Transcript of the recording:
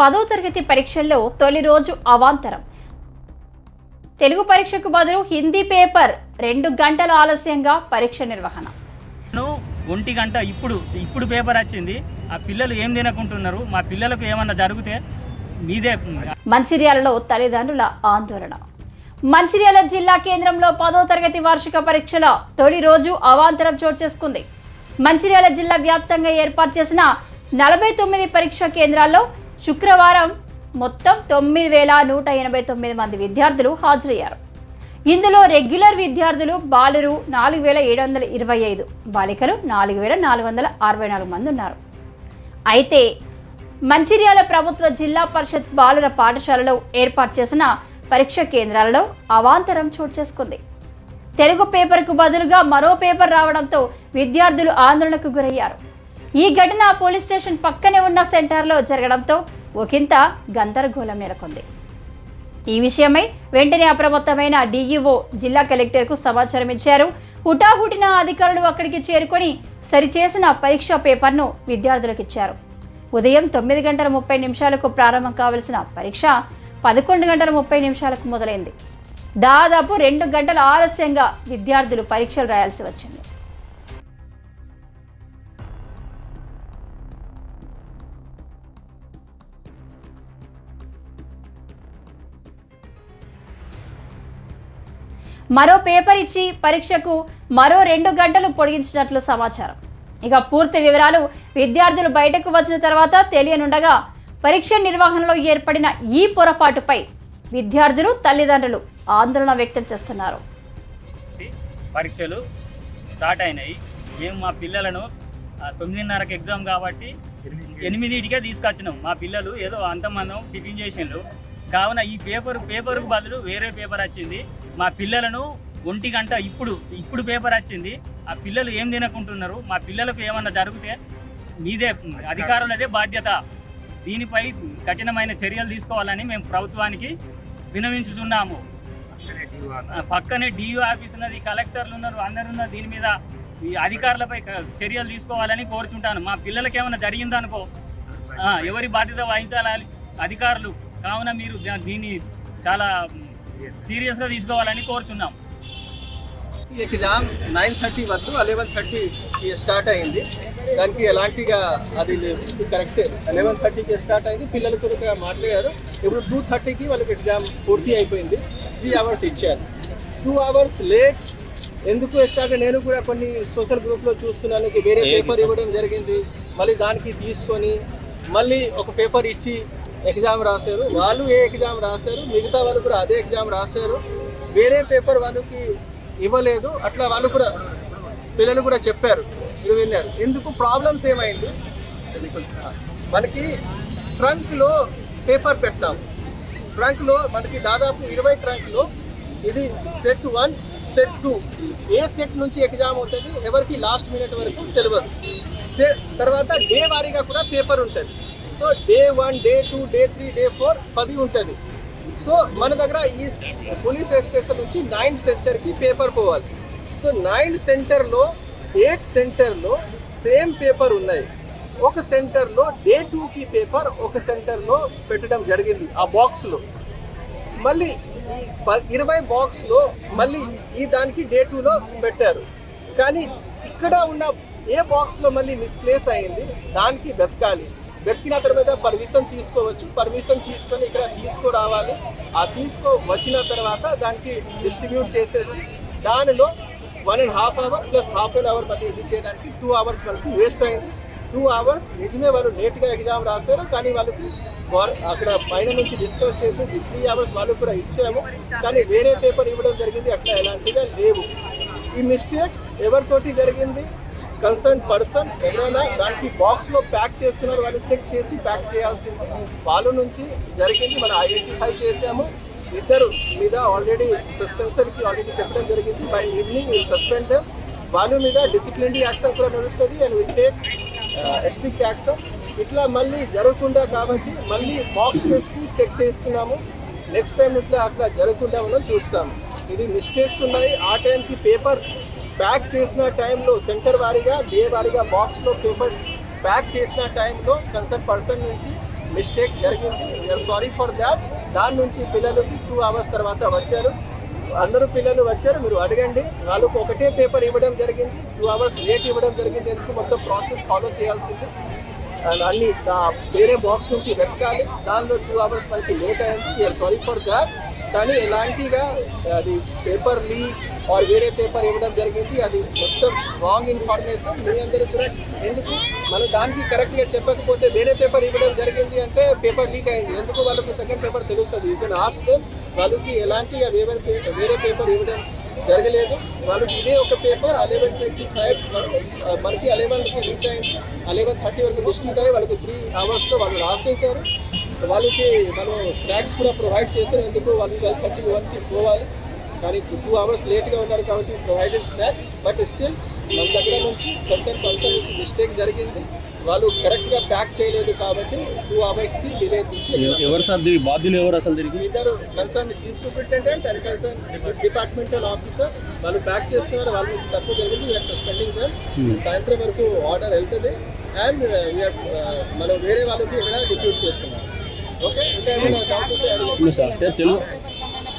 పదో తరగతి పరీక్షల్లో తొలి రోజు అవాంతరం. తెలుగు పరీక్షకు బదులు హిందీ పేపర్ రెండు గంటల ఆలస్యంగా పరీక్ష నిర్వహణ. ఒంటి గంట ఇప్పుడు ఇప్పుడు పేపర్ వచ్చింది. ఆ పిల్లలు ఏం తినకుంటున్నారు? మా పిల్లలకు ఏమన్నా జరిగితే మీదే మంచిర్యాలలో తల్లిదండ్రుల ఆందోళన. మంచిర్యాల జిల్లా కేంద్రంలో పదో తరగతి వార్షిక పరీక్షల తొలి రోజు అవాంతరం చోటు చేసుకుంది. మంచిర్యాల జిల్లా వ్యాప్తంగా ఏర్పాటు చేసిన నలభై తొమ్మిది పరీక్షా కేంద్రాల్లో శుక్రవారం మొత్తం తొమ్మిది వేల నూట ఎనభై తొమ్మిది మంది విద్యార్థులు హాజరయ్యారు. ఇందులో రెగ్యులర్ విద్యార్థులు బాలురు నాలుగు వేల ఏడు వందల ఇరవై ఐదు బాలికలు నాలుగు వేల నాలుగు వందల అరవై నాలుగు మంది ఉన్నారు. అయితే మంచిర్యాల ప్రభుత్వ జిల్లా పరిషత్ బాలుర పాఠశాలలో ఏర్పాటు చేసిన పరీక్ష కేంద్రాలలో అవాంతరం చోటు చేసుకుంది. తెలుగు పేపర్కు బదులుగా మరో పేపర్ రావడంతో విద్యార్థులు ఆందోళనకు గురయ్యారు. ఈ ఘటన పోలీస్ స్టేషన్ పక్కనే ఉన్న సెంటర్లో జరగడంతో ఒకంత గందరగోళం నెలకొంది. ఈ విషయమై వెంటనే అప్రమత్తమైన డీఈఓ జిల్లా కలెక్టర్కు సమాచారం ఇచ్చారు. హుటాహుటిన అధికారులు అక్కడికి చేరుకొని సరిచేసిన పరీక్ష పేపర్ను విద్యార్థులకు ఇచ్చారు. ఉదయం తొమ్మిది గంటల ముప్పై నిమిషాలకు ప్రారంభం కావలసిన పరీక్ష పదకొండు గంటల ముప్పై నిమిషాలకు మొదలైంది. దాదాపు రెండు గంటల ఆలస్యంగా విద్యార్థులు పరీక్షలు రాయాల్సి వచ్చింది. మరో పేపర్ ఇచ్చి పరీక్షకు మరో రెండు గంటలు పొడిగించినట్లు సమాచారం. ఇక పూర్తి వివరాలు విద్యార్థులు బయటకు వచ్చిన తర్వాత తెలియనుండగా పరీక్ష నిర్వహణలో ఏర్పడిన ఈ పొరపాటుపై విద్యార్థులు తల్లిదండ్రులు ఆందోళన వ్యక్తం చేస్తున్నారు. పరీక్షలు స్టార్ట్ అయినాయి. మేము మా పిల్లలను తొమ్మిదిన్నరకు ఎగ్జామ్ కాబట్టి ఎనిమిదింటికే తీసుకొచ్చినాం. మా పిల్లలు ఏదో అంతమందం టిఫిన్ చేసిండ్రు. కావున ఈ పేపర్ పేపర్కు బదులు వేరే పేపర్ వచ్చింది. మా పిల్లలను ఒంటి గంట ఇప్పుడు ఇప్పుడు పేపర్ వచ్చింది. ఆ పిల్లలు ఏం తినకుంటున్నారు? మా పిల్లలకు ఏమన్నా జరిగితే మీదే అధికారులదే బాధ్యత. దీనిపై కఠినమైన చర్యలు తీసుకోవాలని మేము ప్రభుత్వానికి వినవించుతున్నాము పక్కనే డియూ ఆఫీస్ ఉన్నది కలెక్టర్లు ఉన్నారు అందరు ఉన్నారు. దీని మీద ఈ అధికారులపై చర్యలు తీసుకోవాలని కోరుచుంటాను. మా పిల్లలకి ఏమైనా జరిగిందనుకో ఎవరి బాధ్యత వహించాలి అధికారులు. కావున మీరు దా- దీన్ని చాలా సీరియస్గా తీసుకోవాలని కోరుచున్నాం. ఈ ఎగ్జామ్ నైన్ థర్టీ వద్దు అలెవెన్ థర్టీ స్టార్ట్ అయింది. దానికి ఎలాంటిగా అది లేదు. ఇది కరెక్టే. అలెవెన్ థర్టీకి స్టార్ట్ అయింది. పిల్లలతో మాట్లాడారు. ఇప్పుడు టూ థర్టీకి వాళ్ళకి ఎగ్జామ్ పూర్తి అయిపోయింది. త్రీ అవర్స్ ఇచ్చారు. టూ అవర్స్ లేట్ ఎందుకు స్టార్ట్ నేను కూడా కొన్ని సోషల్ గ్రూప్లో చూస్తున్నాను. వేరే పేపర్ ఇవ్వడం జరిగింది. మళ్ళీ దానికి తీసుకొని మళ్ళీ ఒక పేపర్ ఇచ్చి ఎగ్జామ్ రాశారు. వాళ్ళు ఏ ఎగ్జామ్ రాశారు మిగతా వాళ్ళు కూడా అదే ఎగ్జామ్ రాశారు. వేరే పేపర్ వాళ్ళకి ఇవ్వలేదు. అట్లా వాళ్ళు కూడా పిల్లలు కూడా చెప్పారు. ఇది విన్నారు. ఎందుకు? ప్రాబ్లమ్స్ ఏమైంది? మనకి ట్రంక్లో పేపర్ పెడతాం. ట్రంక్లో మనకి దాదాపు ఇరవై ట్రంక్లో ఇది set one set two A set నుంచి ఎగ్జామ్ అవుతుంది? ఎవరికి లాస్ట్ మినిట్ వరకు తెలియదు. సె తర్వాత డే వారీగా కూడా పేపర్ ఉంటుంది. So day one day two day three day four పది ఉంటుంది. సో మన దగ్గర ఈ పోలీస్ స్టేషన్ నుంచి నైన్ సెంటర్కి పేపర్ పోవాలి. సో నైన్ సెంటర్లో ఎయిట్ సెంటర్లో సేమ్ పేపర్ ఉన్నాయి. ఒక సెంటర్లో డే టూకి పేపర్ ఒక సెంటర్లో పెట్టడం జరిగింది ఆ బాక్స్లో. మళ్ళీ ఈ ప- ఇరవై బాక్స్లో మళ్ళీ ఈ దానికి డే టూలో పెట్టారు. కానీ ఇక్కడ ఉన్న ఏ బాక్స్లో మళ్ళీ మిస్ప్లేస్ అయింది దానికి వెతకాలి వెతికిన తర్వాత పర్మిషన్ తీసుకోవచ్చు. పర్మిషన్ తీసుకొని ఇక్కడ తీసుకురావాలి ఆ తీసుకో వచ్చిన తర్వాత దానికి డిస్ట్రిబ్యూట్ చేసేసి దానిలో one and half hour plus half an hour మళ్ళీ ఇది చేయడానికి టూ అవర్స్ వాళ్ళకి వేస్ట్ అయింది. టూ అవర్స్ నిజమే వాళ్ళు లేట్గా ఎగ్జామ్ రాశారు. కానీ వాళ్ళకి అక్కడ పైన నుంచి డిస్కస్ చేసేసి త్రీ అవర్స్ వాళ్ళు కూడా ఇచ్చాము. కానీ వేరే పేపర్ ఇవ్వడం జరిగింది. అట్లా ఎలాంటిగా లేవు. ఈ మిస్టేక్ ఎవరితోటి జరిగింది? కన్సర్న్ పర్సన్ ఎవరైనా దానికి బాక్స్లో ప్యాక్ చేస్తున్నారు వాళ్ళు చెక్ చేసి ప్యాక్ చేయాల్సింది. వాళ్ళ నుంచి జరిగింది మనం ఐడెంటిఫై చేసాము ఇద్దరు మీద ఆల్రెడీ సస్పెన్షన్కి ఆల్రెడీ చెప్పడం జరిగింది. By evening will suspend them వాళ్ళ మీద డిసిప్లినరీ యాక్షన్ కూడా నడుస్తుంది and will take strict action ఇట్లా మళ్ళీ జరగకుండా కాబట్టి మళ్ళీ బాక్సెస్కి చెక్ చేస్తున్నాము. నెక్స్ట్ టైం ఇట్లా అట్లా జరగకుండా మనం చూస్తాము. ఇది మిస్టేక్స్ ఉన్నాయి. ఆ టైంకి పేపర్ ప్యాక్ చేసిన టైంలో సెంటర్ వారీగా డే వారీగా బాక్స్లో పేపర్ ప్యాక్ చేసిన టైంలో కన్సర్న్ పర్సన్ నుంచి మిస్టేక్ జరిగింది. వీఆర్ సారీ ఫర్ దాట్ దాని నుంచి పిల్లలు టూ అవర్స్ తర్వాత వచ్చారు. అందరూ పిల్లలు వచ్చారు. మీరు అడగండి. వాళ్ళకు ఒకటే పేపర్ ఇవ్వడం జరిగింది. టూ అవర్స్ లేట్ ఇవ్వడం జరిగింది. ఎందుకు? మొత్తం ప్రాసెస్ ఫాలో చేయాల్సింది. అండ్ అన్ని వేరే బాక్స్ నుంచి వెతకాలి. దానిలో టూ అవర్స్ మనకి లేట్ అయింది. వీఆర్ సారీ ఫర్ దాట్ కానీ ఎలాంటిగా అది పేపర్ లీక్ వేరే పేపర్ ఇవ్వడం జరిగింది. అది మొత్తం రాంగ్ ఇన్ఫర్మేషన్ మీ అందరూ కూడా ఎందుకు? మనం దానికి కరెక్ట్గా చెప్పకపోతే వేరే పేపర్ ఇవ్వడం జరిగింది అంటే పేపర్ లీక్ అయింది. ఎందుకు వాళ్ళకి సెకండ్ పేపర్ తెలుస్తుంది? యూ కెన్ ఆస్ట్ వాళ్ళకి ఎలాంటి వేరే వేరే పేపర్ ఇవ్వడం జరగలేదు. వాళ్ళకి ఇదే ఒక పేపర్ అలెవెన్ ట్వంటీ ఫైవ్ మనకి అలెవెన్కి రీచ్ అయింది. అలెవెన్ థర్టీ వరకు డిస్ట్రిక్ట్ అయ్యి వాళ్ళకి త్రీ అవర్స్లో వాళ్ళు రాసేసారు వాళ్ళకి మనం స్నాక్స్ కూడా ప్రొవైడ్ చేశారు ఎందుకు వాళ్ళు ట్వెల్వ్ థర్టీ వన్కి పోవాలి. కానీ టూ అవర్స్ లేట్గా ఉన్నారు కాబట్టి ప్రొవైడెడ్ స్నాక్స్ బట్ స్టిల్ మన దగ్గర నుంచి కన్సర్న్ పర్సన్ నుంచి మిస్టేక్ జరిగింది. వాళ్ళు కరెక్ట్గా ప్యాక్ చేయలేదు కాబట్టి టూ అవర్స్కి డిలే ఎవరు సార్ దీనికి? బాధ్యులు ఎవరు అసలు దీనికి? ఇద్దరు concern chief superintendent and concern departmental officer వాళ్ళు ప్యాక్ చేస్తున్నారు వాళ్ళ నుంచి తక్కువ జరిగింది. వీఆర్ సస్పెండింగ్ దమ్ సాయంత్రం వరకు ఆర్డర్ వెళ్తుంది. అండ్ వీఆర్ మనం వేరే వాళ్ళకి ఇక్కడ డిప్యూట్ చేస్తున్నాం. ఓకే ఇంకా ఏమైనా. సార్. తెలుగు